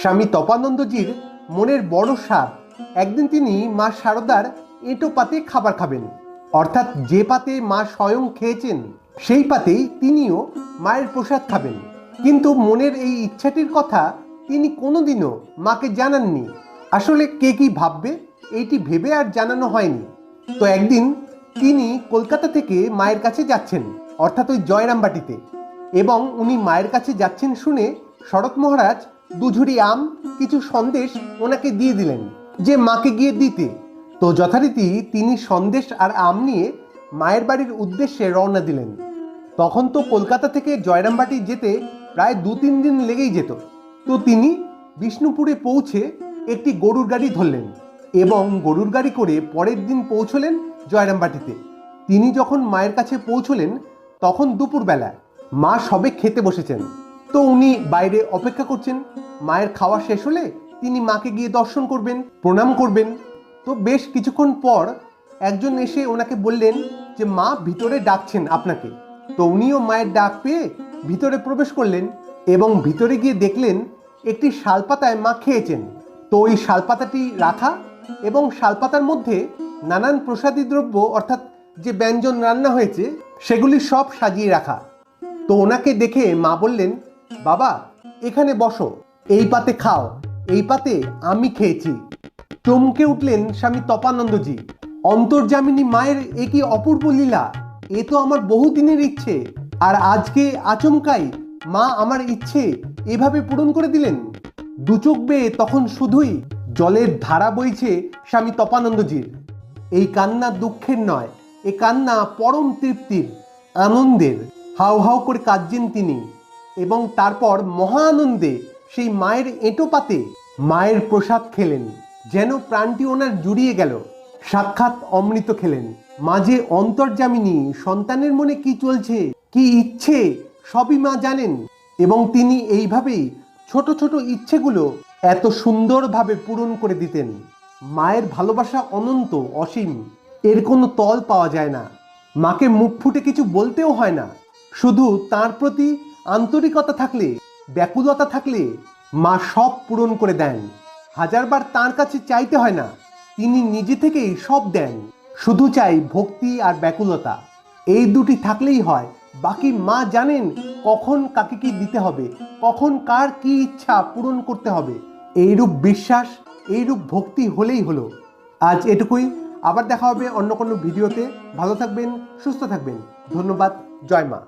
স্বামী তপানন্দজির মনের বড় সাপ একদিন তিনি মা শারদার এঁটো পাতে খাবার খাবেন। অর্থাৎ যে পাতে মা স্বয়ং খেয়েছেন, সেই পাতেই তিনিও মায়ের প্রসাদ খাবেন। কিন্তু মনের এই ইচ্ছাটির কথা তিনি কোনোদিনও মাকে জানাননি। আসলে কে কি ভাববে এইটি ভেবে আর জানানো হয়নি। তো একদিন তিনি কলকাতা থেকে মায়ের কাছে যাচ্ছেন, অর্থাৎ ওই জয়রামবাটিতে। এবং উনি মায়ের কাছে যাচ্ছেন শুনে শরৎ মহারাজ দুঝুরি আম, কিছু সন্দেশ ওনাকে দিয়ে দিলেন, যে মাকে গিয়ে দিতে। তো যথারীতি তিনি সন্দেশ আর আম নিয়ে মায়ের বাড়ির উদ্দেশ্যে রওনা দিলেন। তখন তো কলকাতা থেকে জয়রামবাটি যেতে প্রায় দু তিন দিন লেগেই যেত। তো তিনি বিষ্ণুপুরে পৌঁছে একটি গরুর গাড়ি ধরলেন এবং গরুর গাড়ি করে পরের দিন পৌঁছলেন জয়রামবাটিতে। তিনি যখন মায়ের কাছে পৌঁছলেন, তখন দুপুরবেলা মা সবে খেতে বসেছেন। তো উনি বাইরে অপেক্ষা করছেন। মায়ের খাওয়া শেষ হলে তিনি মাকে গিয়ে দর্শন করবেন, প্রণাম করবেন। তো বেশ কিছুক্ষণ পর একজন এসে ওনাকে বললেন যে, মা ভিতরে ডাকছেন আপনাকে। তো উনিও মায়ের ডাক পেয়ে ভিতরে প্রবেশ করলেন এবং ভিতরে গিয়ে দেখলেন একটি শালপাতায় মা খেয়েছেন। তো ওই শালপাতাটি রাখা এবং শালপাতার মধ্যে নানান প্রসাদী দ্রব্য, অর্থাৎ যে ব্যঞ্জন রান্না হয়েছে, সেগুলি সব সাজিয়ে রাখা। তো ওনাকে দেখে মা বললেন, বাবা, এখানে বসো। এই পাতে খাও, এই পাতে আমি খেয়েছি। চমকে উঠলেন স্বামী তপানন্দজি। অন্তর্জামিনী মায়ের এ কি অপূর্ব লীলা? এ তো আমার বহুদিনের ইচ্ছে। আর আজকে আচমকাই মা আমার ইচ্ছে এভাবে পূরণ করে দিলেন। দুচোখ বেয়ে তখন শুধুই জলের ধারা বইছে স্বামী তপানন্দজির। এই কান্না দুঃখের নয়, এ কান্না পরম তৃপ্তির, আনন্দের। হাউ হাউ করে কাঁদছেন তিনি। এবং তারপর মহা আনন্দে সেই মায়ের এঁটো পাতে মায়ের প্রসাদ খেলেন, যেন প্রাণটি ওনার জুড়িয়ে গেল। সাক্ষাৎ অমৃত খেলেন। মাঝে অন্তর্জামিনী সন্তানের মনে কি চলছে, কি ইচ্ছে, সবই মা জানেন। এবং তিনি এইভাবেই ছোট ছোট ইচ্ছেগুলো এত সুন্দরভাবে পূরণ করে দিতেন। মায়ের ভালোবাসা অনন্ত, অসীম। এর কোনো তল পাওয়া যায় না। মাকে মুখ ফুটে কিছু বলতেও হয় না। শুধু তার প্রতি আন্তরিকতা থাকলে ব্যাকুলতা থাকলে মা সব পূরণ করে দেন। হাজারবার তার কাছে চাইতে হয় না, তিনি নিজে থেকেই সব দেন। শুধু চাই ভক্তি আর ব্যাকুলতা। এই দুটি থাকলেই হয়। বাকি মা জানেন কখন কাকে কি দিতে হবে, কখন কার কি ইচ্ছা পূরণ করতে হবে। এইরূপ বিশ্বাস, এইরূপ ভক্তি হলেই হলো। আজ এটুকুই। আবার দেখা হবে অন্য কোনো ভিডিওতে। ভালো থাকবেন, সুস্থ থাকবেন। ধন্যবাদ। জয় মা।